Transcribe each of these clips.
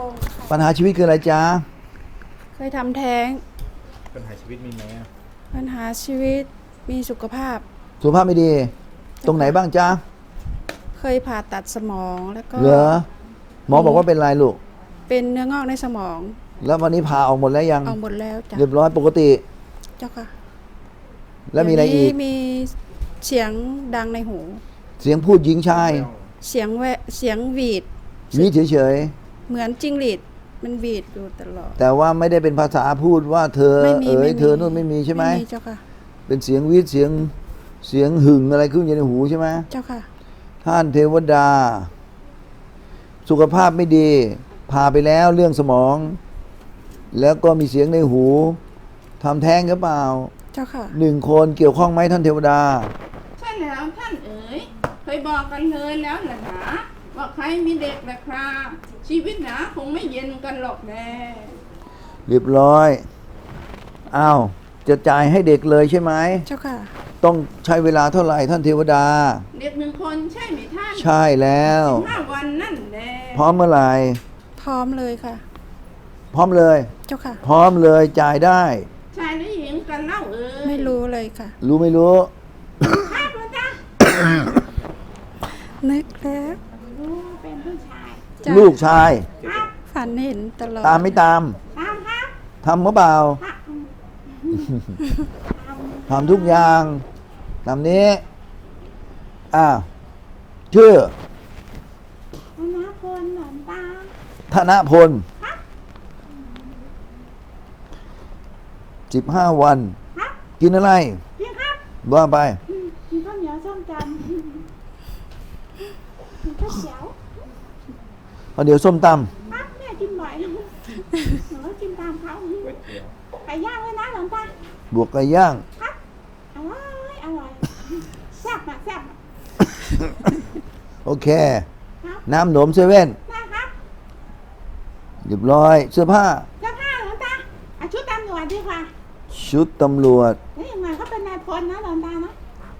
วงศ์ค่ะปัญหาชีวิตคืออะไรจ๊ะเคยทำแท้ง ปัญหาชีวิตมีไหมอะปัญหาชีวิตมีสุขภาพ สุขภาพไม่ดี ตรงไหนบ้างจ๊ะเคยผ่าตัดสมองแล้วก็เหรอหมอบอกว่าเป็นไรลูก เป็นเนื้องอกในสมองแล้ววันนี้พาออกหมดแล้วยัง เอาหมดแล้วจ้ะเรียบร้อยปกติ เจ้าค่ะแล้วมีอะไรอีก เดี๋ยวนี้มีเสียงดังในหู เสียงพูดหญิงชาย เสียงแวะเสียงหวีดนี่เฉย เหมือนจิ้งหรีดมันหวีดอยู่ตลอดๆแต่ว่าไม่ได้เป็นภาษาพูดว่าเธอไม่มีเอ๋ไม่ยมี เธอนู่นไม่มีใช่ไหมไม่มีเจ้าค่ะ เป็นเสียงวีดเสียงเสียงหึงอะไรขึ้นอยู่ในหูใช่ไหมเจ้าค่ะ ท่านเทวดา สุขภาพไม่ดี พาไปแล้วเรื่องสมอง แล้วก็มีเสียงในหูทำแท้งหรือเปล่าเจ้าค่ะ หนึ่งคนเกี่ยวข้องไหมท่านเทวดา ใช่แล้วท่านเอ๋ยเคยบอกกันเลยแล้วแหละหนา ว่าใครมีเด็กแหละครับชีวิตหนาคงไม่เย็นกันหรอกแน่เรียบร้อยอ้าวจะจ่ายให้เด็กเลยใช่ไหมเจ้าค่ะ ต้องใช้เวลาเท่าไหร่ท่านเทวดา เด็กหนึ่งคนใช่ไหมท่านใช่แล้ว ห้าวันนั่นแหละพร้อมเมื่อไหร่พร้อมเลยค่ะ พร้อมเลย เจ้าค่ะ พร้อมเลยจ่ายได้ ชายหรือหญิงกันเล่าเอ๋ยไม่รู้เลยค่ะ รู้ไม่รู้ครับหลวงตานึกแล้ว รู้เป็นผู้ชายจ้ะลูกชาย ครับฝันเห็นตลอดตามไม่ตามตามครับทำหรือเปล่าครับทำทุกอย่างตามนี้อ้าวชื่ออนาคตหลวงตาธนพลสิบห้าวัน ครับกินอะไรพี่ครับว่าไปอืมกินข้าวเหนียวส้มตำกินข้าวเขียว เอาเดี๋ยวส้มตครับแม่กินบ่อยหนูก็กินตามเขาก๋วยเตี๋ยวไก่ย่างเลยนะหลวงตาำบวกไก่ย่าง ครับอร่อยอร่อยแซ่บอะแซ่บอะโอเค ครับน้ำหนมเซเว่นนะครับเรียบร้อย เสื้อผ้า เสื้อผ้าหลวงตาเอาชุดตำรวจดีกว่าชุดตำรวจแล้วยังไงเขาเป็นนายพลนะหลวงตานะ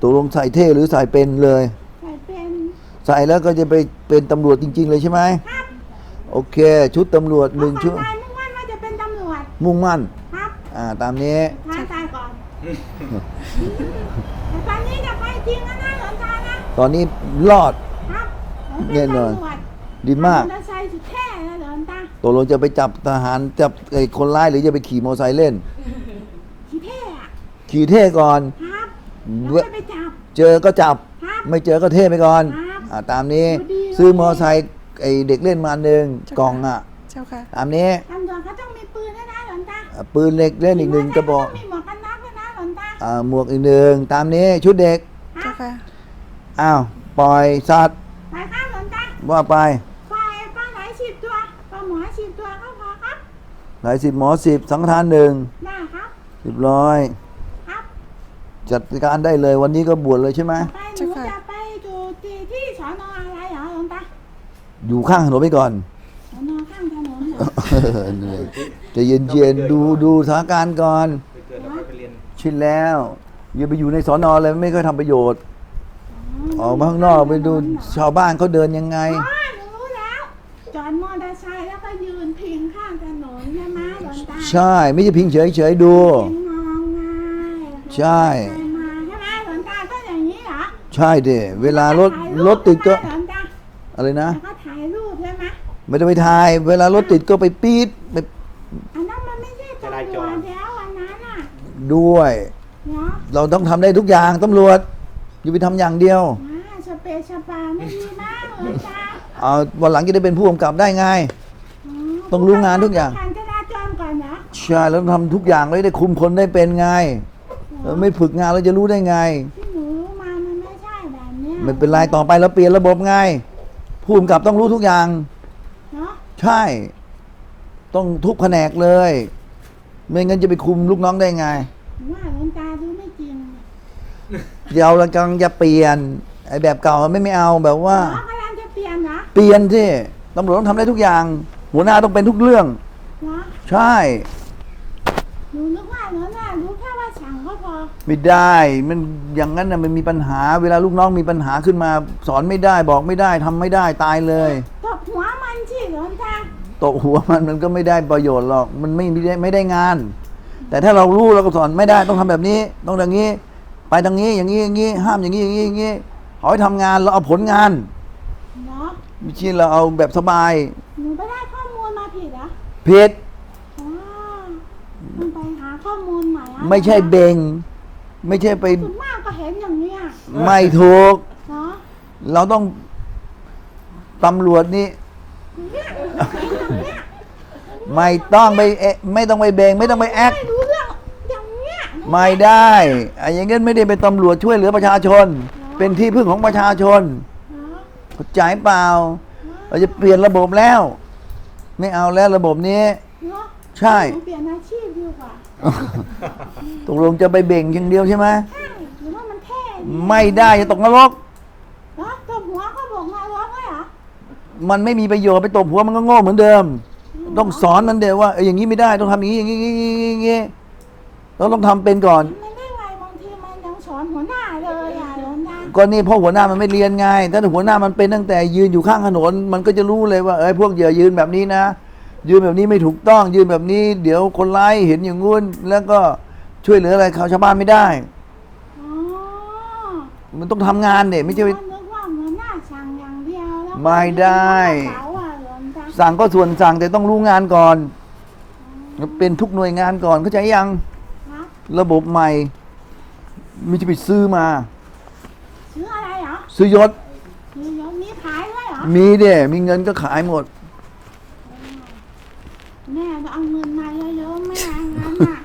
ตกลงใส่เท่หรือใส่เป็นเลย ใส่เป็นใส่แล้วก็จะไปเป็นตำรวจจริง ๆ เลยใช่ไหมครับ โอเค ชุดตำรวจหนึ่งชุดตายมุ่งมั่นว่าจะเป็นตำรวจมุ่งมั่น ครับอ่า ตามนี้ ท้าตายก่อนแต่ตอนนี้จะไปจริงแล้วนะหลวงตานะตอนนี้รอด ครับผมแน่เป็นนอน ตำรวจดีมากมอเตอร์ไซค์สุดแท้เลยหลวงตาตกลงจะไปจับทหารจับไอ้คนร้ายหรือจะไปขี่มอเตอร์ไซค์เล่น ขี่เท่อะขี่เท่ก่อน ครับเว้แล้วยจะไปจับ เจอก็จับ ครับไม่เจอก็เท่ไปก่อนครับอ่าตามนี้ ดูดีเลย ซื้อมอเตอร์ไซค์ ไอ้เด็กเล่นมาอันหนึ่งกล่องอะเจ้าค่ะตามนี้ตำรวจเขาต้องมีปืนนะนะหลวงตาอะปืนเล็กเล่นอีกหนึ่งกระบอกมีหมวกกันน็อกด้วยนะหลวงตาอ่าหมวกอีกหนึ่งตามนี้ชุดเด็กครัเจ้าบค่ะอ้าวปล่อยสัตว์ไปครับหลวงตาว่าไปไปปลาไหลสิบตัวปลาหมอสิบตัวก็พอครับหลายสิบหมอสิบสังฆทานหนึ่งได้ครับเรียบร้อยครับจัดการได้เลยวันนี้ก็บวชเลยใช่ไหมไปหนูจะไปดูที่ที่สอนออะไรเหรอหลวงตา อยู่ข้างถนนไปก่อนสอนอข้างถนนเหรอเหนื่อยใจะเย็นๆดูดูสถานการณ์ก่อน ไปเกิดแล้วค่อยไปเรียนชินแล้วอย่าไปอยู่ในสอนอเลยไม่ค่อยทำประโยชน์ ออกมาข้างนอกไปดูชาวบ้านเขาเดินยังไง อ๋อหนูรู้แล้ว จอดมอเตอร์ไซค์แล้วก็ยืนพิงข้างถนนใช่ไหมหลวงตาใช่ไม่ใช่พิงเฉยๆดู เป็นมองไงใช่ไปมาใช่ไหมหลวงตาก็อย่างนี้เหรอใช่เดเวลารถรถติดก็หลวงตาอะไรนะ แล้วก็ถ่ายรูปใช่ ไหมไม่ได้ไปถ่าย เวลารถติดก็ไปปี๊ดไปอันนั้นมันไม่ใช่ตำรวจแล้วอันนั้นอะด้วย เนาะเราต้องทำได้ทุกอย่างตำรวจ อย่าไปทำอย่างเดียว อ่าสเปรย์สปาไม่ดีมากหลวงตาเอาวันหลังจะได้เป็นผู้กำกับได้ไง ต้องรู้งานทุกอย่างการจราจรก่อนนะใช่แล้วทำทุกอย่างเลยได้คุมคนได้เป็นไงเออไม่ฝึกงานแล้วจะรู้ได้ไง ที่หนูรู้มามันไม่ใช่แบบเนี้ยไม่เป็นไรต่อไปเราเปลี่ยนระบบไงผู้กำกับต้องรู้ทุกอย่างเนาะ ใช่ ต้องทุกแผนกเลย ไม่งั้นจะไปคุมลูกน้องได้ไง ว่าหลวงตาดูไม่จริงเดี๋ยวเรากำลังจะเปลี่ยนไอ้แบบเก่ามันไม่ไม่เอาแบบว่า อ๋อกำลังจะเปลี่ยนเหรอเปลี่ยนที่ตำรวจต้องทำได้ทุกอย่าง หัวหน้าต้องเป็นทุกเรื่องเหรอใช่ หนูนึกว่าหนูน่ะรู้แค่ว่าสั่งก็พอไม่ได้ มันอย่างนั้นนะมันมีปัญหา เวลาลูกน้องมีปัญหาขึ้นมา สอนไม่ได้บอกไม่ได้ทำไม่ได้ตายเลย ตบหัวมันสิหลวงตาตบหัวมันมันก็ไม่ได้ประโยชน์หรอก มันไม่ไม่ได้ไม่ได้งาน แต่ถ้าเรารู้เราก็สอนไม่ได้ต้องทำแบบนี้ ต้องอย่างนี้ ไปทางนี้อย่างนี้อย่างนี้ห้ามอย่างนี้อย่างนี้อย่างนี้ขอให้ทำงานเราเอาผลงานเนาะไม่ใช่เราเอาแบบสบายหนูไปได้ข้อมูลมาผิดเหรอผิดอ๋อมันไปหาข้อมูลใหม่อะไม่ใช่เบง ไม่ใช่ไปส่วนมากก็เห็นอย่างเนี้ยไม่ถูก เนาะเราต้องตำรวจนี่ เนี่ยเห็นอย่างเนี้ย ไม่ต้องไปเอะไม่ต้องไปเบงไม่ต้องไปแอค ไม่รู้เรื่องอย่างเนี้ยไม่ได้ไอ้อย่างงั้นไม่ได้เป็นตำรวจช่วยเหลือประชาชน เป็นที่พึ่งของประชาชนเนาะเข้าใจเปล่า เราจะเปลี่ยนระบบแล้ว ไม่เอาแล้วระบบนี้ เนาะใช่ หนูเปลี่ยนอาชีพดีกว่าตกลงจะไปเบ่งอย่างเดียวใช่ไหมใช่หรือว่ามันเท่ดีไม่ได้จะตกนรก เนาะตัวหัวก็บอกนายกเลยเหรอมันไม่มีประโยชน์ไปตบหัวมันก็โง่เหมือนเดิม ต้องสอนมันเดียวว่าเอออย่างนี้ไม่ได้ต้องทำอย่างนี้อย่างนี้อย่างนี้อย่างนี้เราต้องทำเป็นก่อน มันได้ไงบางทีมันยังสอนหัวหน้าเลยอะหลวงตาก็นี่เพราะหัวหน้ามันไม่เรียนไงถ้าหัวหน้ามันเป็นตั้งแต่ยืนอยู่ข้างถนนมันก็จะรู้เลยว่าเอ้ยพวกเหยื่อยืนแบบนี้นะ ยืนแบบนี้ไม่ถูกต้อง ยืนแบบนี้ เดี๋ยวคนร้ายเห็นอย่างงู้น แล้วก็ช่วยเหลืออะไรเขาชาวบ้านไม่ได้ อ๋อมันต้องทำงานเนี่ยไม่ใช่ไปนึกว่าหัวหน้าสั่งอย่างเดียวแล้วก็ไม่ได้เสาอะหลวงตา สั่งก็ส่วนสั่งแต่ต้องรู้งานก่อน เป็นทุกหน่วยงานก่อนเข้าใจยังครับระบบใหม่ไม่ใช่ไปซื้อมา ซื้ออะไรเหรอ ซื้อยศซื้อยศมีขายด้วยเหรอ มีเด้มีเงินก็ขายหมด แม่จะเอาเงินมาเยอะๆแม่งั้นน่ะ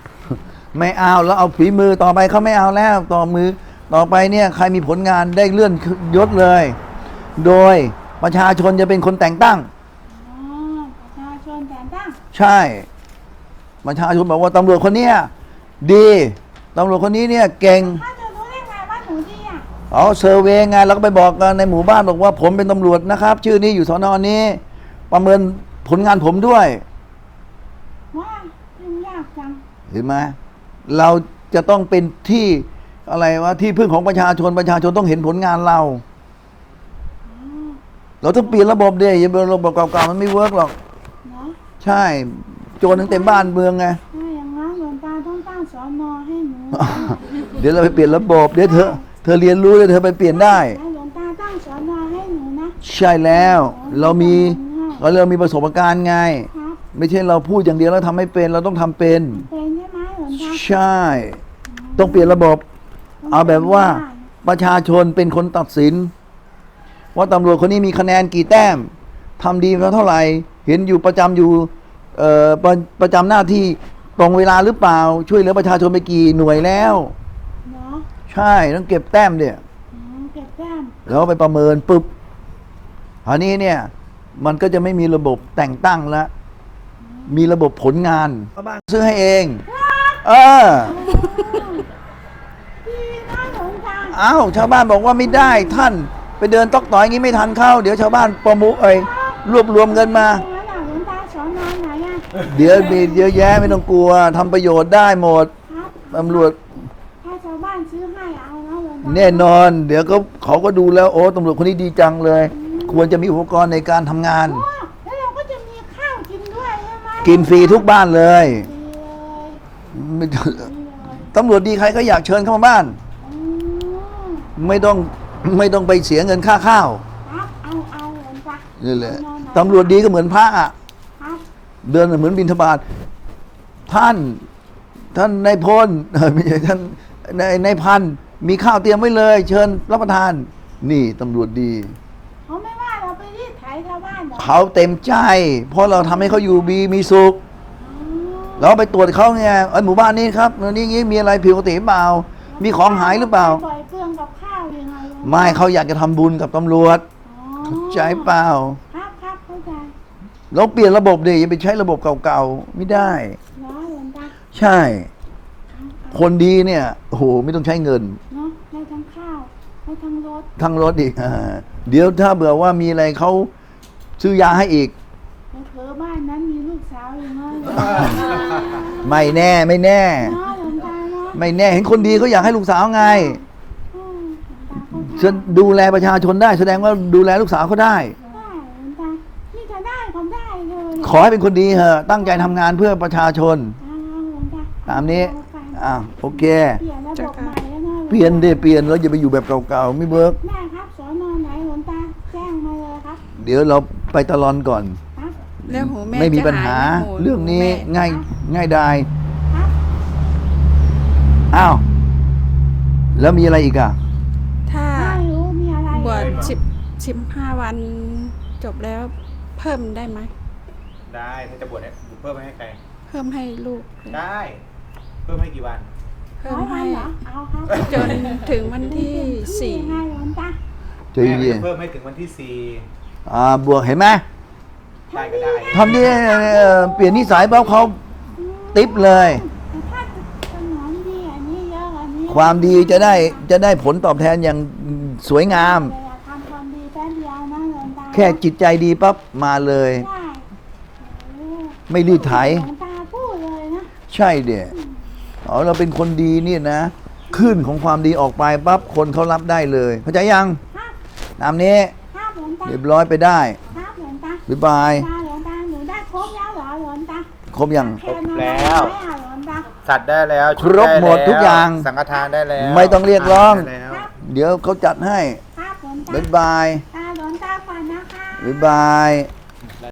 ไม่เอาแล้วเอาฝีมือต่อไปเขาไม่เอาแล้วต่อมือต่อไปเนี่ยใครมีผลงานได้เลื่อนยศเลย โดยประชาชนจะเป็นคนแต่งตั้ง อ๋อประชาชนแต่งตั้ง ใช่ประชาชนบอกว่าตำรวจคนเนี้ยดีตำรวจคนนี้เนี่ยเก่งถ้าจะรู้ได้ไงว่าหนูดีอะเอาเซอร์เวย์ไงแล้วก็ไปบอกกันในหมู่บ้านบอกว่าผมเป็นตำรวจนะครับ ชื่อนี้อยู่สอนอนี้ ประเมินผลงานผมด้วยว่ายุ่งยากจังเห็นไหมเราจะต้องเป็นที่อะไรวะที่พึ่งของประชาชนประชาชนต้องเห็นผลงานเราอ๋อเราต้องเปลี่ยนระบบเดียอย่าเป็นระบบเก่าๆมันไม่เวิร์กหรอกเนาะ ใช่ โจรทั้งเต็มบ้านเมืองไงถ้าอย่างนั้นหลวงตาต้องตั้งสอนอให้หนูเดี๋ยวเราไปเปลี่ยนระบบเดี๋ยวเธอเธอเรียนรู้แล้วเธอไปเปลี่ยนได้ ให้หลวงตาตั้งสอนอให้หนูนะ ใช่แล้ว เรามีเราเรามีประสบการณ์ไง ครับไม่ใช่เราพูดอย่างเดียวแล้วทำไม่เป็นเราต้องทำเป็น เป็นใช่ไหมหลวงตาใช่ ต้องเปลี่ยนระบบ เอาแบบว่าประชาชนเป็นคนตัดสิน ว่าตำรวจคนนี้มีคะแนนกี่แต้มทำดีมาเท่าไหร่ เห็นอยู่ประจำอยู่เอ่อประประจำหน้าที่ตรงเวลาหรือเปล่า ช่วยเหลือประชาชนไปกี่หน่วยแล้วเนาะใช่ต้องเก็บแต้มเนี่ยอืมเก็บแต้มแล้วไปประเมินปุ๊บอันนี้เนี่ยมันก็จะไม่มีระบบแต่งตั้งแล้วมีระบบผลงานซื้อให้เอง เออดีนะหลวงตาอ้าวชาวบ้านบอกว่าไม่ได้ท่าน ไปเดินตอกต่อยอย่างนี้ไม่ทันเข้า เดี๋ยวชาวบ้านประมุเอ้ยรวบรวมเงินมา เดี๋ยวมีเยอะแยะไม่ต้องกลัวทำประโยชน์ได้หมดครับตำรวจถ้าชาวบ้านซื้อให้เอาแล้วหลวงตาแน่นอน เดี๋ยวก็เขาก็ดูแล้วโอ้ตำรวจคนนี้ดีจังเลย ควรจะมีอุปกรณ์ในการทำงาน โอ้แล้วเราก็จะมีข้าวกินด้วยใช่ไหมกินฟรีทุกบ้านเลยดีเลยไม่ดีเลยตำรวจดีใครก็อยากเชิญเข้ามาบ้าน อืมไม่ต้องไม่ต้องไปเสียเงินค่าข้าวครับเอาเอาหลวงตานี่แหละเอาไหนตำรวจดีก็เหมือนพระอะครับ เดินเหมือนบินทบาทท่านท่านนายพลเอ่อไม่ใช่ท่านนายนายพันมีข้าวเตรียมไว้เลย เชิญรับประทาน นี่ตำรวจดีเขาไม่ว่าเราไปรีดไถชาวบ้านเหรอเขาเต็มใจ เพราะเราทำให้เขาอยู่ดีมีสุขอ๋อเราไปตรวจเขาเนี่ยเอ้ยหมู่บ้านนี้ครับนี่งี้มีอะไรผิดปกติหรือเปล่า มีของหายหรือเปล่าปล่อยเปลืองกับข้าวยังไงหลวงตาไม่เขาอยากจะทำบุญกับตำรวจอ๋อเข้าใจเปล่า ครับครับเข้าใจ เราเปลี่ยนระบบดิอย่าไปใช้ระบบเก่าๆไม่ได้ เนาะหลวงตาใช่ครับคนดีเนี่ยโอ้โหไม่ต้องใช้เงิน เนาะได้ทั้งข้าวได้ทั้งรถทั้งรถอีกอ่าเดี๋ยวถ้าเบื่อว่ามีอะไรเขาซื้อยาให้อีก แล้วเผลอบ้านนั้นมีลูกสาวอยู่เนาะไม่แน่ไม่แน่ เนาะหลวงตาเนาะไม่แน่เห็นคนดีเขาอยากให้ลูกสาวไงอืมหลวงตาเข้าใจจะดูแลประชาชนได้ แสดงว่าดูแลลูกสาวเขาได้ได้หลวงตานี่จะได้ก็ได้เลย ขอให้เป็นคนดีเถอะตั้งใจทำงานเพื่อประชาชนอ่าหลวงตาตามนี้อ่าโอเค เปลี่ยนระบบใหม่แล้วนะเปลี่ยนดิเปลี่ยนแล้วอย่าไปอยู่แบบเก่าๆไม่เบิร์กแม่ครับสอนอไหนหลวงตาแจ้งมาเลยครับเดี๋ยวเราไปตะลอนก่อน ครับแล้วหูแม่ไม่มีจะปัญหายไหมหูเรื่องนี้แม่ง่ายง่ายดายครับอ้าวแล้วมีอะไรอีกอะ ถ้าไม่รู้มีอะไรบวชสิบสิบห้าวันจบแล้วเพิ่มได้ไหม ได้ถ้าจะบวชเนี่ยเพิ่มให้ใคร เพิ่มให้ลูกเลยได้ เพิ่มให้กี่วัน เพิ่ร้มอยวัให้นเหรอเอาครับจนถึงวันที่สี่ยังไงหลวงตาใจเย็นเพิ่มให้ถึงวันที่สี่อ่าบวกเห็นไหมได้ก็ได้ทำนี่เอ่อเปลี่ยนนิสัยปั๊บเขาติปเลย แต่ถ้าสนองดีอันนี้เยอะกว่านี้ความดีจะได้จะได้ผลตอบแทนอย่างสวยงามเลยอะทำความดีแป๊บเดียวนะหลวงตาแค่จิตใจดีปั๊บมาเลยได้โอ้ ไม่รีดไถ หลวงตาพูดเลยนะใช่เดียอ๋อเราเป็นคนดีเนี่ยนะขึ้นของความดีออกไปปั๊บคนเขารับได้เลยเข้าใจยังครับตามนี้ครับหลวงตาเรียบร้อยไปได้ครับหลวงตาบ๊ายบายตาหลวงตาหนูได้ครบแล้วเหรอหลวงตาครบยังแค่นั้นไหมอะหลวงตาสัตว์ได้แล้วครบหมดทุกอย่างสังฆทานได้แล้วไม่ต้องเรียกร้อง ได้แล้วเดี๋ยวเขาจัดให้ครับหลวงตาบ๊ายบายตาหลวงตาก่อนนะคะ บ๊ายบาย